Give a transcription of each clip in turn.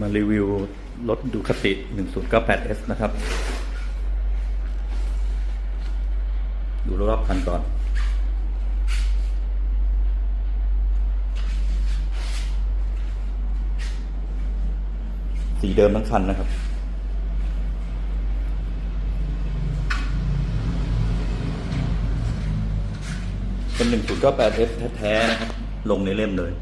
มารีวิวรถดูคติ 1098S นะครับ ดูรอบๆคันก่อนสีเดิมทั้งคันนะครับ เป็น 1098S แท้ๆนะครับ ลงในเล่มเลย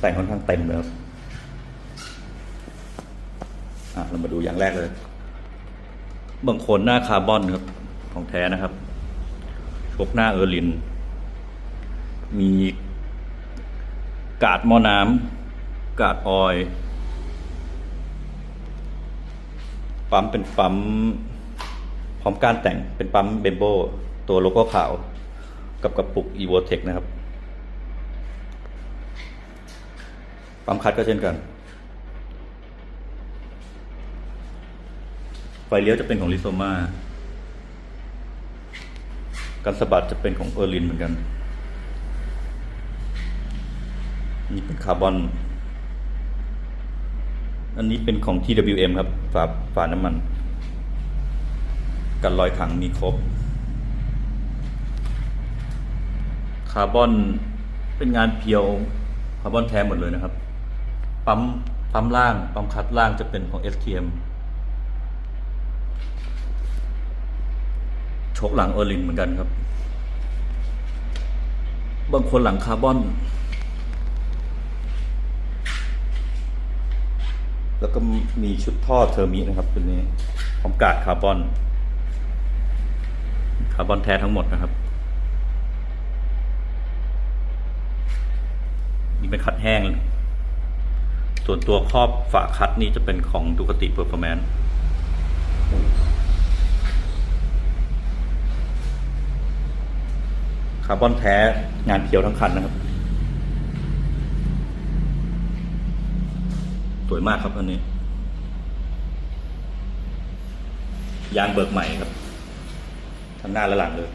แต่งค่อนข้างเต็มเลยครับเรามาดูอย่างแรกเลยบางคนหน้าคาร์บอนครับ ของแท้นะครับชกหน้าเออร์ลิน มีกาดหม้อน้ำกาดออยปั๊มเป็นปั๊มพร้อมการแต่งเป็นปั๊มเบมโบตัวโลโก้ขาว กับกระปุก e v o t e c นะครับ ปั๊มคัดก็เช่นกัน ไฟเลี้ยวจะเป็นของลิโซมาการสะบัดจะเป็นของเออร์ลินเหมือนกัน นี่เป็นคาร์บอน อันนี้เป็นของ TWM ครับ ฝาฝาน้ำมัน กันรอยถังมีครบ คาร์บอนเป็นงานเพียว คาร์บอนแท้หมดเลยนะครับ ปั๊มปั๊มล่าง ปั๊มคัดล่างจะเป็นของ STM ชกหลังเออร์ลินเหมือนกันครับ บางคนหลังคาร์บอน แล้วก็มีชุดท่อเทอร์มินะครับตัวนี้พร้อมกาดคาร์บอน คาร์บอนแท้ทั้งหมดนะครับนี่เป็นคัดแห้ง ส่วนตัวครอบฝาคัดนี่จะเป็นของดูคติเพอร์ฟอร์แมนคาร์บอนแท้งานเพียวทั้งคันนะครับ สวยมากครับอันนี้ ยางเบิกใหม่ครับ ทั้งหน้าและหลังเลย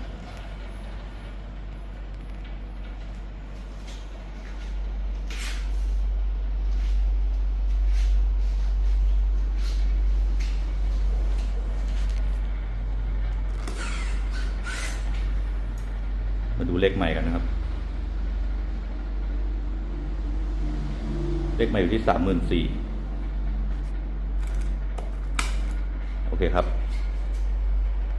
มาดูเลขใหม่กันนะครับ เลขใหม่อยู่ที่สามหมื่นสี่โอเคครับ